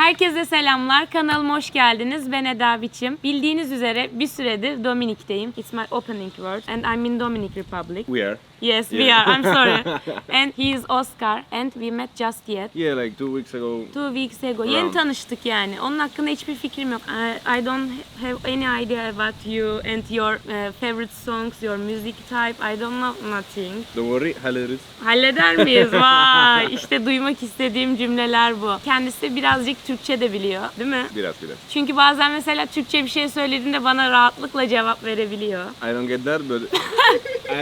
Herkese selamlar. Kanalıma hoş geldiniz. Ben Eda Biçim. Bildiğiniz üzere bir süredir Dominik'teyim. It's my opening word and I'm in Dominic Republic. We are. Yes, we Yeah. are. I'm sorry. and he is Oscar and we met just yet. Yeah, like two weeks ago. Two weeks ago. Yeni Around. tanıştık yani. Onun hakkında hiçbir fikrim yok. I, I don't have any idea about you and your uh, favorite songs, your music type. I don't know nothing. Don't worry, hallederiz. Halleder miyiz? Vay! İşte duymak istediğim cümleler bu. Kendisi birazcık Türkçe de biliyor, değil mi? Biraz biraz. Çünkü bazen mesela Türkçe bir şey söylediğinde bana rahatlıkla cevap verebiliyor. I don't get that, but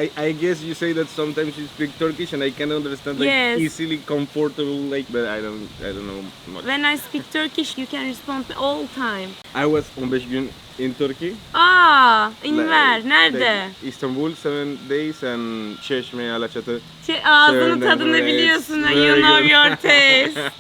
I, I guess you say that sometimes you speak Turkish and I can understand like Yes. easily comfortable like, but I don't I don't know much. When I speak Turkish, you can respond all time. I was 15 gün in Turkey. Aa, İnver, Like- nerede? like Istanbul, seven days and Çeşme, Alaçatı. Şey, ağzının tadını biliyorsun. Very You know good. your taste.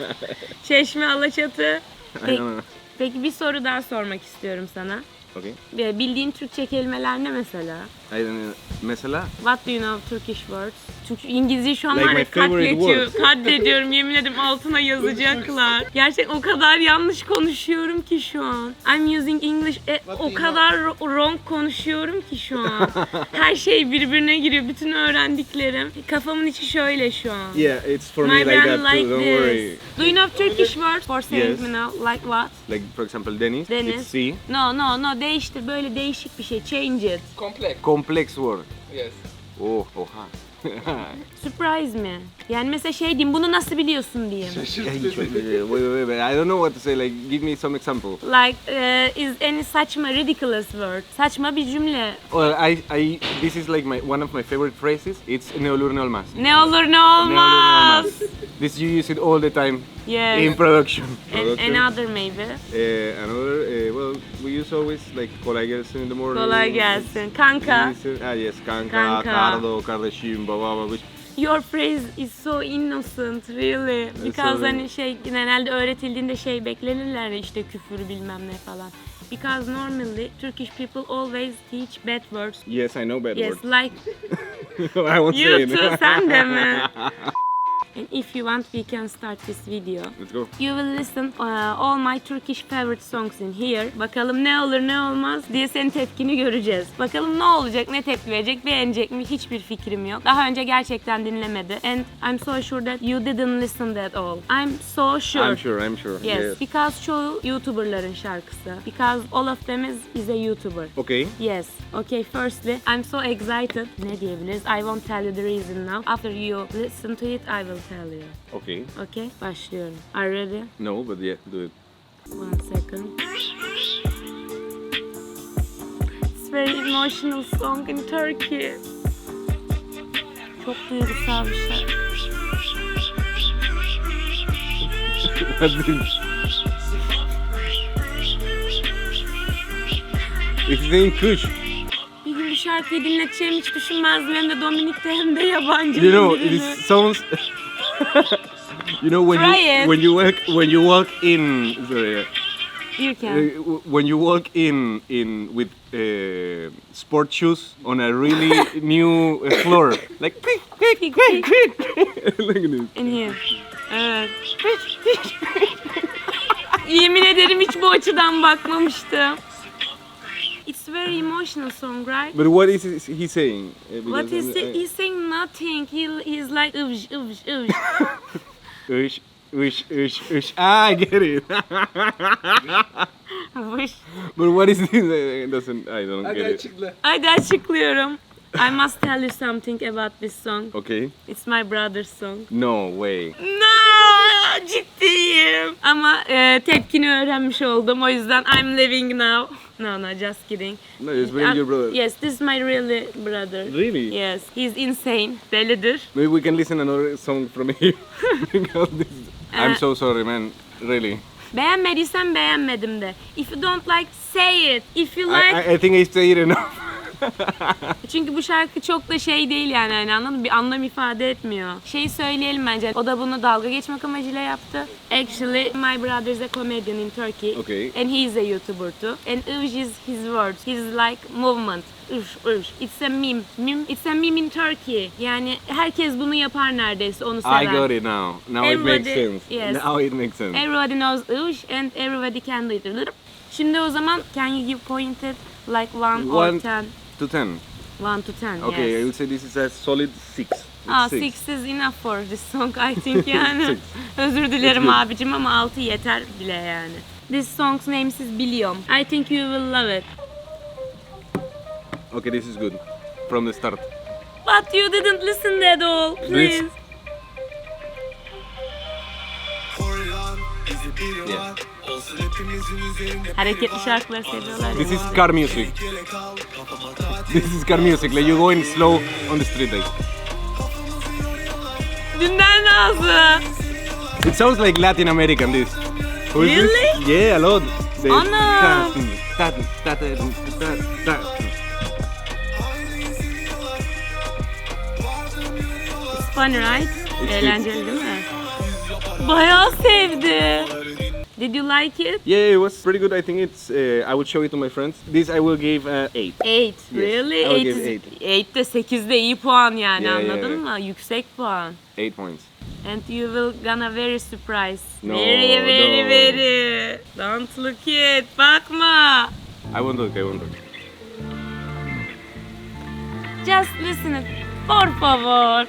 Çeşme, Alaçatı. I Peki, don't know. peki bir soru daha sormak istiyorum sana. Okay. Bildiğin Türkçe kelimeler ne mesela? I don't know. Mesela What do you know Turkish words? Çünkü İngilizce şu an Like var ya my favorite words. Katlediyorum yemin ederim altına yazacaklar. Gerçekten o kadar yanlış konuşuyorum ki şu an. I'm using English. E, o kadar ro- wrong konuşuyorum ki şu an. Her şey birbirine giriyor. Bütün öğrendiklerim. Kafamın içi şöyle şu an. yeah, it's for My me like that like too. Don't worry. Do you know Turkish words for saying Yes. me now? Like what? Like for example, Deniz. Deniz. It's C. No no no değiştir böyle değişik bir şey. Change it. Complex. Complex word. Yes. Oh, oha. Surprise mi? Yani mesela şey diyeyim bunu nasıl biliyorsun diyeyim. wait, wait, wait, wait. I don't know what to say. Like, give me some example. Like uh, is any saçma ridiculous word? Saçma bir cümle. Well, I, I, this is like my one of my favorite phrases. It's ne olur ne olmaz. Ne olur ne Ne olur ne olmaz. olmaz. This you use it all the time in Yes. production. And another maybe. Uh, another, uh, well, we use always like kolay gelsin in the morning. Kolay gelsin. Kanka. Use- Ah yes, kanka, Kanka. kardo, kardeşim, baba, baba. Your phrase is so innocent really. Because sorry. hani şey genelde öğretildiğinde şey beklenirler ya işte küfür bilmem ne falan. Because normally Turkish people always teach bad words. Yes, I know bad Yes, words. like I won't say you it. too, sen de mi? And if you want, we can start this video. Let's go. You will listen uh, all my Turkish favorite songs in here. Bakalım ne olur ne olmaz diye senin tepkini göreceğiz. Bakalım ne olacak, ne tepki verecek, beğenecek mi hiçbir fikrim yok. Daha önce gerçekten dinlemedi. And I'm so sure that you didn't listen that all. I'm so sure. I'm sure, I'm sure. Yes, because çoğu YouTuber'ların şarkısı. Because all of them is, is a YouTuber. Okay. Yes. Okay, firstly, I'm so excited. Ne diyebiliriz? I won't tell you the reason now. After you listen to it, I will tell you. Okay. Okay, başlıyorum. Are you ready? No, but yeah, do it. One second. It's very emotional song in Turkey. Çok duygusal bir şarkı. This? It's in Kush. Bir gün bu şarkıyı dinleteceğimi hiç düşünmezdim. Hem de Dominik'te hem de yabancı You know, it sounds. You know when Try you it. when you walk when you walk in sorry, You uh, can. w- when you walk in in with uh, sport shoes on a really new uh, floor like quick quick Quick, quick quick look at this. In here. Evet. Yemin ederim hiç bu açıdan bakmamıştım. It's very emotional song, right? But what is he saying? What because is I'm- it? He's saying nothing. He he's like ıvış ıvış ıvış. Ush, ush, ush, ush. Ah, I get it. Vış. but what is this? Uh, doesn't I don't Hadi get it. açıkla. Hadi açıklıyorum. I must tell you something about this song. Okay. It's my brother's song. No way. No, ciddiyim. Ama e, tepkini öğrenmiş oldum. O yüzden I'm leaving now. No, no, just kidding. No, it's Uh, your brother. Yes, this is my really brother. Really? Yes, he's insane. Delidir. Maybe we can listen another song from him because this. I'm so sorry, man. Really. Beğenmediysen beğenmedim de. If you don't like, say it. If you like, I, I, I think I say it enough. Çünkü bu şarkı çok da şey değil yani hani anladın mı? Bir anlam ifade etmiyor. Şeyi söyleyelim bence. O da bunu dalga geçmek amacıyla yaptı. Actually, my brother is a comedian in Turkey. Okay. And he is a YouTuber too. And Uj is his words. His like movement. Uj, uj. It's a meme. Meme. It's a meme in Turkey. Yani herkes bunu yapar neredeyse onu sever. I got it now. Now it makes Everybody- sense. yes. Now it makes sense. Everybody knows Uj and everybody can do it. Şimdi o zaman can you give pointed like one, or One- ten? To 10. One to ten. Okay, I yes. will say this is a solid 6. Ah, six is enough for this song I think yani. Six. Özür dilerim good. abicim ama altı yeter bile yani. This song's name is biliyorum. I think you will love it. Okay, this is good. From the start. But you didn't listen at all. Please. Hepimizin üzerinde Hareketli şarkıları seviyorlar. This is car music. This is car music. Like you going slow on the street. Like. Dünden razı. It sounds like Latin American. This. Who is Really? This? Yeah, a lot. The- Ana! Ta- ta- ta- ta- ta- ta- It's funny right? It's Eğlenceli değil mi? Bayağı sevdi. Did you like it? Yeah, it was pretty good. I think it's. Uh, I will show it to my friends. This I will give uh, eight. 8. Really? I will 8 give is, eight. 8 de 8 de iyi puan yani Yeah, yeah, anladın yeah. mı? Yüksek puan. Eight points. And you will gonna very surprise. No, very very no. very. Don't look it. Bakma. I won't look. I won't look. Just listen it. Por favor.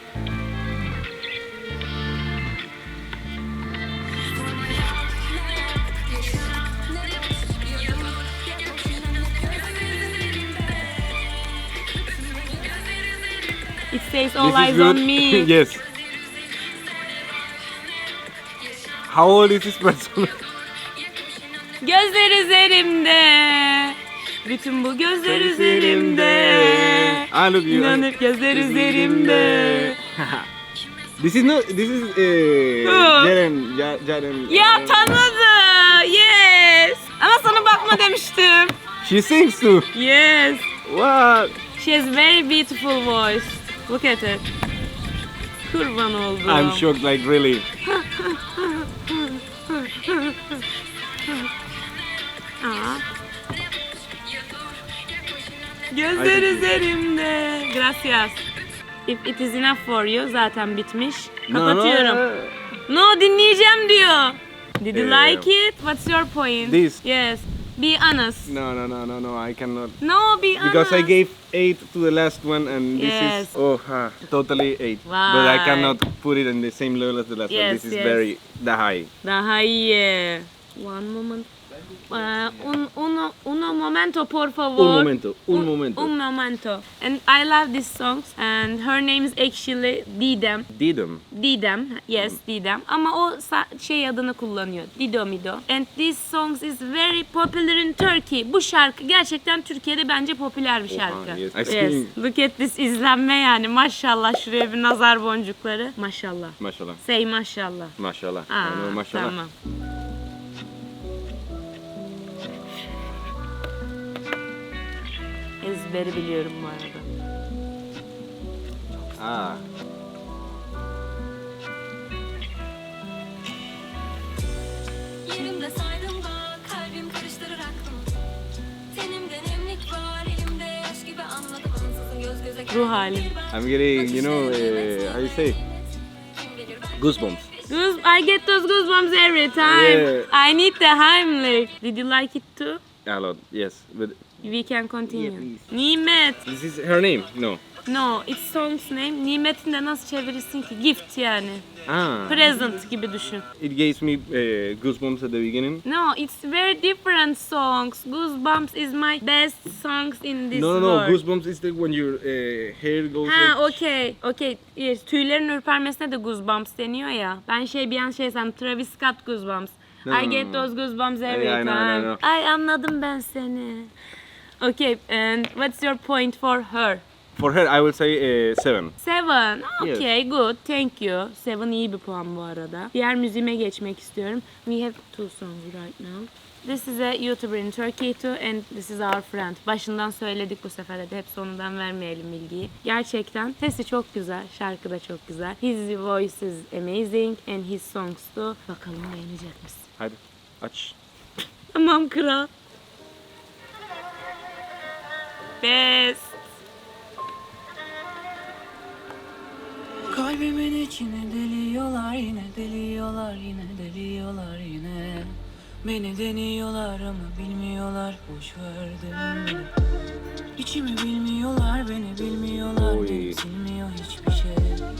Says all this eyes is good. on me. yes. How old is this person? Gözler üzerimde. Bütün bu gözler üzerimde. Ah, look you. İnanıp gözler üzerimde. This is not. This is. Uh, Who? Jaren. Ja- Jaren. Ya tanıdı. Yes. Ama sana bakma demiştim. She sings too. Yes. What? She has very beautiful voice. Look at it. Kurban oldum. I'm shocked. Like really. Aa. Gözler Ay. üzerimde. Gracias. If it is enough for you zaten bitmiş. Kapatıyorum. no. Dinleyeceğim diyor. Did you Yeah. like it? What's your point? This. Yes. Be honest. No, no, no, no, no. I cannot. No, be honest. Because I gave eight to the last one, and this Yes. is oh, ah, totally eight. But I cannot put it in the same level as the last one. Yes, This is yes. very the high. The high, yeah. One moment. Uh, un, uno, uno momento, por favor. Un momento, un momento. Un momento. And I love this song. And her name is actually Didem. Didem. Didem, yes Didem. Ama o şey adını kullanıyor. Dido Mido. And this song is very popular in Turkey. Bu şarkı gerçekten Türkiye'de bence popüler bir şarkı. yes. I see. Look at this izlenme yani. Maşallah şuraya bir nazar boncukları. Maşallah. Mashallah. Say maşallah. Mashallah. Aa, mashallah. tamam. Ezberi biliyorum bu arada. Ah. Yerimde saydım da kalbim karıştırır aklım Tenimde nemlik var elimde yaş gibi anladım ansızın göz göze geldik Ruh ben. I'm getting, you know, uh, how you say, goosebumps. Goose, I get those goosebumps every time. Yeah. I need the Heimlich. Did you like it too? A lot, yes. But We can continue. Nimet. this is her name? No. No, it's song's name. Nimet'in de nasıl çevirirsin ki? Gift yani. Ah. Present gibi düşün. It gives me uh, goosebumps at the beginning. No, it's very different songs. Goosebumps is my best songs in this no, no, no. world. Goosebumps is the when your uh, hair goes Ha, like. okey. Okey. Yes, tüylerin ürpermesine de goosebumps deniyor ya. Ben şey bir an şey sandım. Travis Scott goosebumps. No, I no, get no. those goosebumps every Yeah, I know, I know, I time. know. Ay anladım ben seni. Okay, and what's your point for her? For her, I will say uh, seven. Seven. Okay, good. Thank you. Seven iyi bir puan bu arada. Diğer müziğime geçmek istiyorum. We have two songs right now. This is a YouTuber in Turkey too and this is our friend. Başından söyledik bu sefer de hep sonundan vermeyelim bilgiyi. Gerçekten sesi çok güzel, şarkı da çok güzel. His voice is amazing and his songs too. Bakalım beğenecek misin? Hadi aç. Tamam kral. Best. Kalbimin içine deliyorlar yine deliyorlar yine deliyorlar yine Beni deniyorlar ama bilmiyorlar boş verdim İçimi bilmiyorlar beni bilmiyorlar beni silmiyor hiçbir şey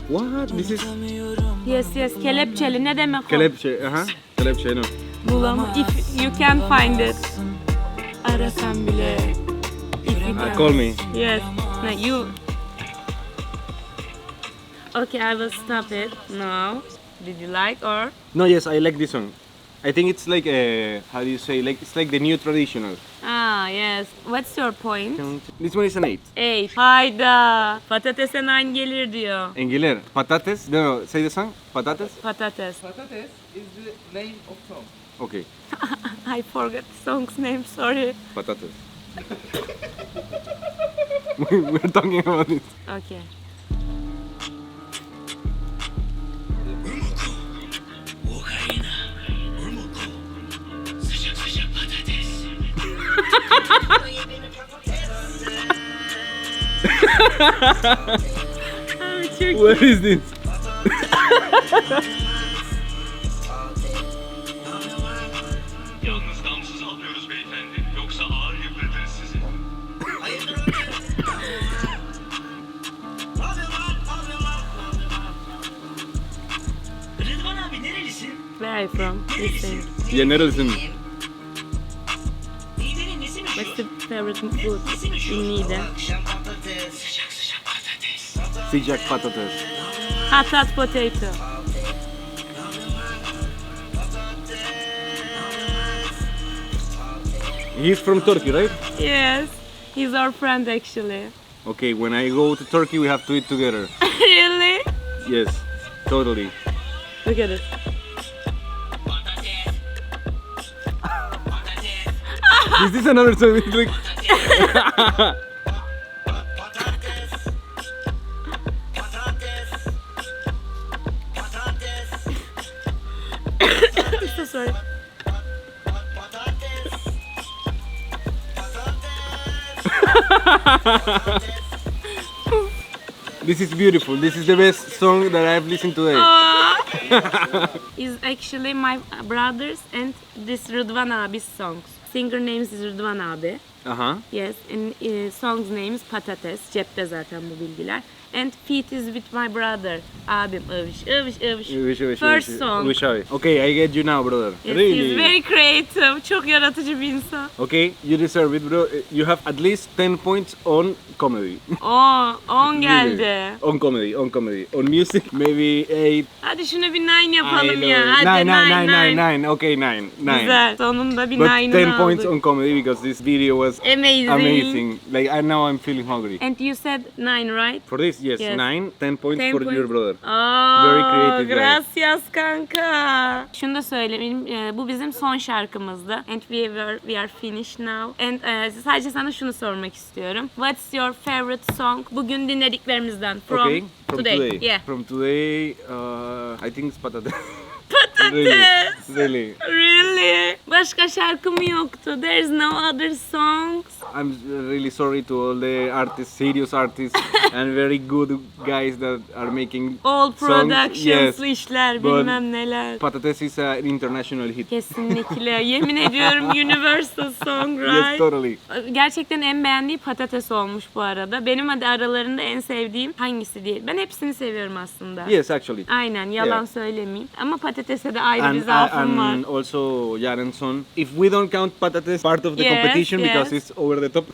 What? This is Unutamıyorum Yes yes kelepçeli ne demek o? kelepçe. Aha. Kelepçe no. Bulam if you can find it. Arasan bile. If Uh, can. call me. Yes. No, you. Okay, I will stop it now. Did you like or? No, yes, I like this song. I think it's like uh, how do you say? Like it's like the new traditional. Ah yes. What's your point? This one is an eight. Eight. Hayda. Patatese nine gelir diyor. Engiler, patates. No, no, say the song. Patates. Patates. Patates is the name of song. Okay, I forgot the song's name. Sorry. patates. We're talking about it. Okay. What is this? you from? Listen. Generalsin. Niğde'nin nesi? What's the favorite food in patates eh? Sıcak sıcak patates Hot hot potato. He's from Turkey, right? Yes. He's our friend actually. Okay, when I go to Turkey, we have to eat together. really? Yes, totally. Look at it. Is this another song? It's like I'm so sorry. this is beautiful. This is the best song that I've listened today. Ah. is actually my brothers and this Rıdvan abi's songs. Singer names is Rıdvan abi. Huh. Yes, and uh, song's name is Patates. Cepte zaten bu bilgiler. And feat is with my brother. Abim övüş övüş övüş. First song. Wish abi. Okay, I get you now, brother. Yes, really? He's very creative. Çok yaratıcı bir insan. Okay, you deserve it, bro. You have at least 10 points on comedy. Oo, 10 geldi. On comedy, on comedy. On music, maybe 8. Hadi şunu bir nine yapalım ya. Hadi 9, nine, 9, 9, nine. 9, Okay, 9. 9. Güzel. Sonunda bir But nine'ını 10 aldık. points on comedy because this video was Amazing. amazing. Like, I now I'm feeling hungry. And you said nine, right? For this, yes, Yes. 9, 10 points 10 for points. your brother. Aa, Very creative guy. Gracias kanka. Şunu da söyleyeyim. e, Bu bizim son şarkımızdı. And we were, we are finished now. And e, sadece sana şunu sormak istiyorum. What's your favorite song? Bugün dinlediklerimizden. From, okay, from today. today. Yeah. From today, uh, I think it's patates. Patates. really, really. Really? Başka şarkı mı yoktu? There's no other songs. I'm really sorry to all the artists, serious artists, and very good guys that are making All productions, Yes, işler, but- bilmem neler. Patates is an international hit. Kesinlikle. Yemin ediyorum universal? Yes, totally. Gerçekten en beğendiği patates olmuş bu arada. Benim hadi aralarında en sevdiğim hangisi diye. Ben hepsini seviyorum aslında. Yes, actually. Aynen yalan Yeah. söylemeyeyim. Ama patatese de ayrı bir And, zaafım and var. also Jarenson. If we don't count patates part of the Yes, competition because yes. it's over the top.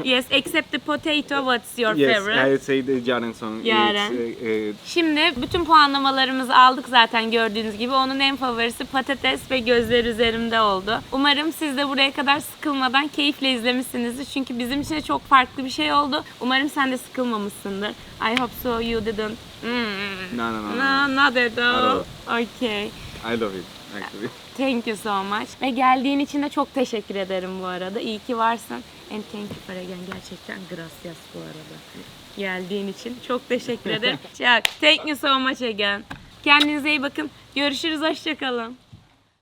Yes, except the potato, what's your yes, favorite? I say the Jaren song. Jaren. It's, uh, uh, Şimdi bütün puanlamalarımızı aldık zaten gördüğünüz gibi. Onun en favorisi patates ve gözler üzerimde oldu. Umarım siz de buraya kadar sıkılmadan keyifle izlemişsinizdir. Çünkü bizim için de çok farklı bir şey oldu. Umarım sen de sıkılmamışsındır. I hope so you didn't. Mm. no, no, no, no. No, not at all. all. Okay. I love it actually. Thank you so much. Ve geldiğin için de çok teşekkür ederim bu arada. İyi ki varsın. And thank you for again. Gerçekten gracias bu arada. Geldiğin için çok teşekkür ederim. Çok. Thank you so much again. Kendinize iyi bakın. Görüşürüz. Hoşçakalın.